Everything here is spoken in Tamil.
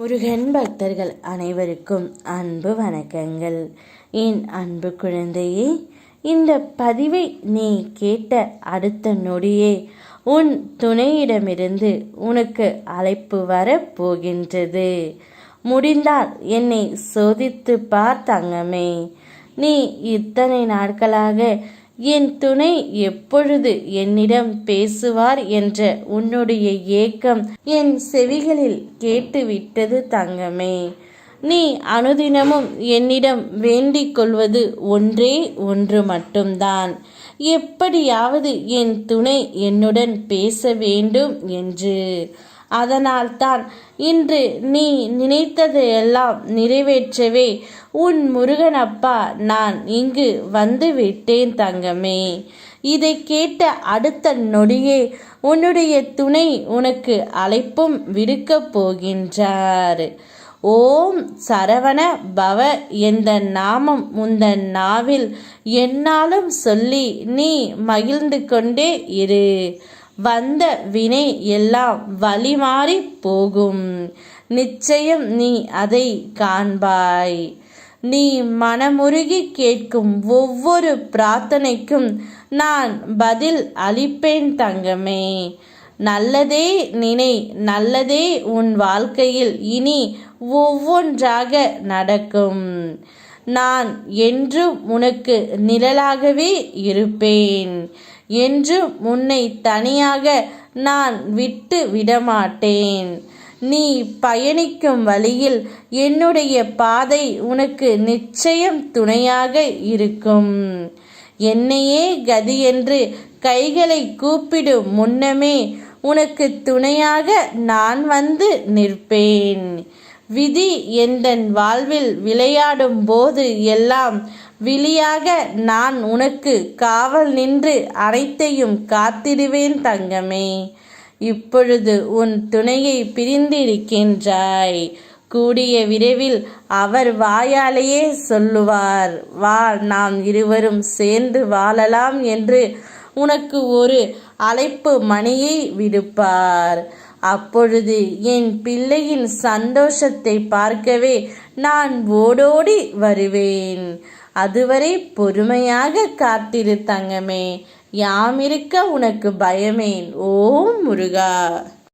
முருகன் பக்தர்கள் அனைவருக்கும் அன்பு வணக்கங்கள். என் அன்பு குழந்தையே இந்த பதிவை நீ கேட்ட அடுத்த நொடியே உன் துணையிடமிருந்து உனக்கு அழைப்பு வர போகின்றது. முடிந்தால் என்னை சோதித்து பார் தங்கமே. நீ இத்தனை நாட்களாக என் துணை எப்பொழுது என்னிடம் பேசுவார் என்ற உன்னுடைய ஏக்கம் என் செவிகளில் கேட்டுவிட்டது தங்கமே. நீ அனுதினமும் என்னிடம் வேண்டிக் கொள்வது ஒன்றே ஒன்று மட்டும்தான். எப்படியாவது என் துணை என்னுடன் பேச வேண்டும் என்று. அதனால்தான் இன்று நீ நினைத்ததையெல்லாம் நிறைவேற்றவே உன் முருகனப்பா நான் இங்கு வந்து விட்டேன் தங்கமே. இதை கேட்ட அடுத்த நொடியே உன்னுடைய துணை உனக்கு அழைப்பும் விடுக்கப் போகின்றார். ஓம் சரவண பவ என்ற நாமம் உந்தன் நாவில் என்னாலும் சொல்லி நீ மகிழ்ந்து கொண்டே இரு. வந்த வினை எல்லாம் வழிமாறி போகும். நிச்சயம் நீ அதை காண்பாய். நீ மனமுருகி கேட்கும் ஒவ்வொரு பிரார்த்தனைக்கும் நான் பதில் அளிப்பேன் தங்கமே. நல்லதே நினை நல்லதே உன் வாழ்க்கையில் இனி ஒவ்வொன்றாக நடக்கும். நான் என்றும் உனக்கு நிழலாகவே இருப்பேன். என்றும் உன்னை தனியாக நான் விட்டு விடமாட்டேன். நீ பயணிக்கும் வழியில் என்னுடைய பாதை உனக்கு நிச்சயம் துணையாக இருக்கும். என்னையே கதி என்று கைகளை கூப்பிடும் முன்னமே உனக்கு துணையாக நான் வந்து நிற்பேன். விதி எந்தன் வாழ்வில் விளையாடும் போது எல்லாம் விழியாக நான் உனக்கு காவல் நின்று அனைத்தையும் காத்திடுவேன் தங்கமே. இப்பொழுது உன் துணையை பிரிந்திருக்கின்றாய். கூடிய விரைவில் அவர் வாயாலேயே சொல்லுவார் வா நாம் இருவரும் சேர்ந்து வாழலாம் என்று உனக்கு ஒரு அழைப்பு மணியை விடுப்பார். அப்பொழுது என் பிள்ளையின் சந்தோஷத்தை பார்க்கவே நான் ஓடோடி வருவேன். அதுவரை பொறுமையாக காத்திரு தங்கமே. யாமிருக்க உனக்கு பயமேன். ஓ முருகா.